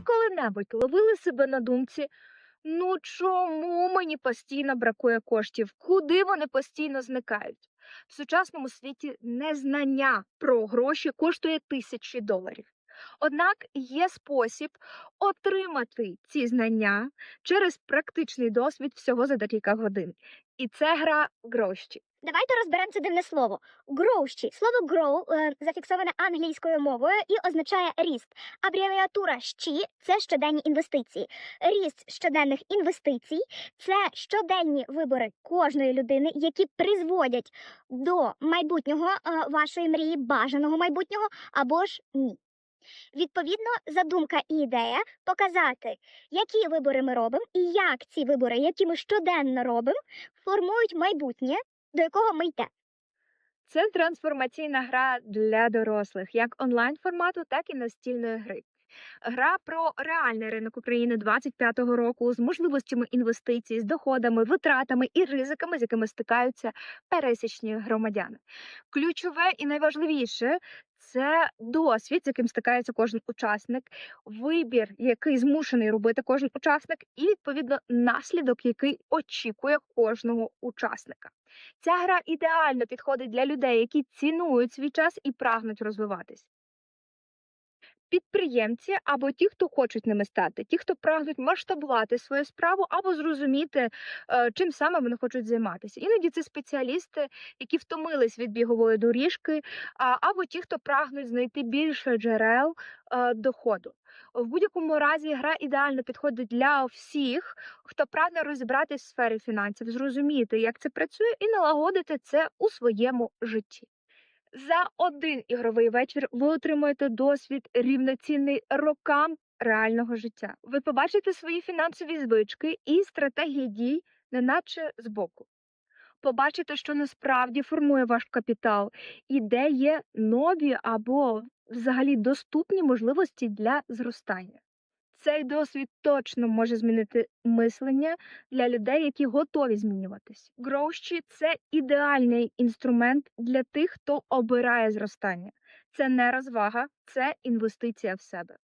коли-небудь ловили себе на думці, ну чому мені постійно бракує коштів? Куди вони постійно зникають? В сучасному світі незнання про гроші коштує тисячі доларів. Однак є спосіб отримати ці знання через практичний досвід всього за декілька годин. І це гра гроші. Давайте розберемо це дивне слово. Гроущі. Слово grow е, зафіксоване англійською мовою і означає ріст. Абревіатура щі це щоденні інвестиції. Ріст щоденних інвестицій це щоденні вибори кожної людини, які призводять до майбутнього е, вашої мрії, бажаного майбутнього або ж ні. Відповідно, задумка і ідея показати, які вибори ми робимо, і як ці вибори, які ми щоденно робимо, формують майбутнє, до якого ми йдемо. Це трансформаційна гра для дорослих, як онлайн формату, так і настільної гри. Гра про реальний ринок України 25-го року з можливостями інвестицій, з доходами, витратами і ризиками, з якими стикаються пересічні громадяни. Ключове і найважливіше це досвід, з яким стикається кожен учасник, вибір, який змушений робити кожен учасник, і відповідно наслідок, який очікує кожного учасника. Ця гра ідеально підходить для людей, які цінують свій час і прагнуть розвиватись. Підприємці або ті, хто хочуть ними стати, ті, хто прагнуть масштабувати свою справу або зрозуміти, е, чим саме вони хочуть займатися. Іноді це спеціалісти, які втомились від бігової доріжки, або ті, хто прагнуть знайти більше джерел е, доходу. В будь-якому разі гра ідеально підходить для всіх, хто прагне розібратись в сфері фінансів, зрозуміти, як це працює, і налагодити це у своєму житті. За один ігровий вечір ви отримуєте досвід рівноцінний рокам реального життя. Ви побачите свої фінансові звички і стратегії дій, неначе збоку. Побачите, що насправді формує ваш капітал, і де є нові або взагалі доступні можливості для зростання. Цей досвід точно може змінити мислення для людей, які готові змінюватись. Гроші це ідеальний інструмент для тих, хто обирає зростання. Це не розвага, це інвестиція в себе.